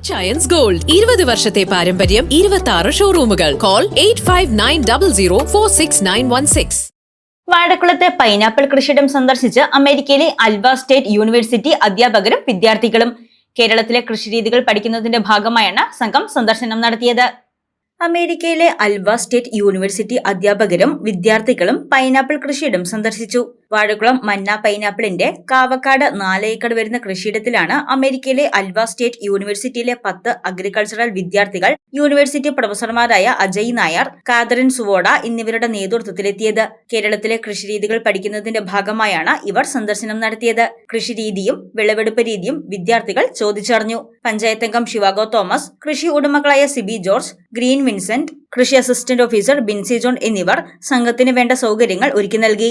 Achayans gold ഇരുപത് വർഷത്തെ പാരമ്പര്യം ഇരുപത്തി ആറ് ഷോറൂമുകൾ call eight five nine double zero four six nine one six വാഴക്കുളത്തെ pineapple കൃഷിയിടം സന്ദർശിച്ച് അമേരിക്കയിലെ അൽവ സ്റ്റേറ്റ് യൂണിവേഴ്സിറ്റി അധ്യാപകരും വിദ്യാർത്ഥികളും. കേരളത്തിലെ കൃഷിരീതികൾ പഠിക്കുന്നതിന്റെ ഭാഗമായാണ് സംഘം സന്ദർശനം നടത്തിയത്. അമേരിക്കയിലെ അൽവ സ്റ്റേറ്റ് യൂണിവേഴ്സിറ്റി അധ്യാപകരും വിദ്യാർത്ഥികളും പൈനാപ്പിൾ കൃഷിയിടം സന്ദർശിച്ചു. വാഴക്കുളം മന്ന പൈനാപ്പിളിന്റെ കാവക്കാട് നാല് ഏക്കർ വരുന്ന കൃഷിയിടത്തിലാണ് അമേരിക്കയിലെ അൽവ സ്റ്റേറ്റ് യൂണിവേഴ്സിറ്റിയിലെ പത്ത് അഗ്രികൾച്ചറൽ വിദ്യാർത്ഥികൾ യൂണിവേഴ്സിറ്റി പ്രൊഫസർമാരായ അജയ് നായർ കാതറിൻ സുവോഡ എന്നിവരുടെ നേതൃത്വത്തിലെത്തിയത്. കേരളത്തിലെ കൃഷിരീതികൾ പഠിക്കുന്നതിന്റെ ഭാഗമായാണ് ഇവർ സന്ദർശനം നടത്തിയത്. കൃഷിരീതിയും വിളവെടുപ്പ് രീതിയും വിദ്യാർത്ഥികൾ ചോദിച്ചറിഞ്ഞു. പഞ്ചായത്തംഗം ശിവാഗോ തോമസ് കൃഷി ഉടമകളായ സിബി ജോർജ് ഗ്രീൻ വിൻസെന്റ് കൃഷി അസിസ്റ്റന്റ് ഓഫീസർ ബിൻസി ജോൺ എന്നിവർ സംഘത്തിന് വേണ്ട സൗകര്യങ്ങൾ ഒരുക്കി നൽകി.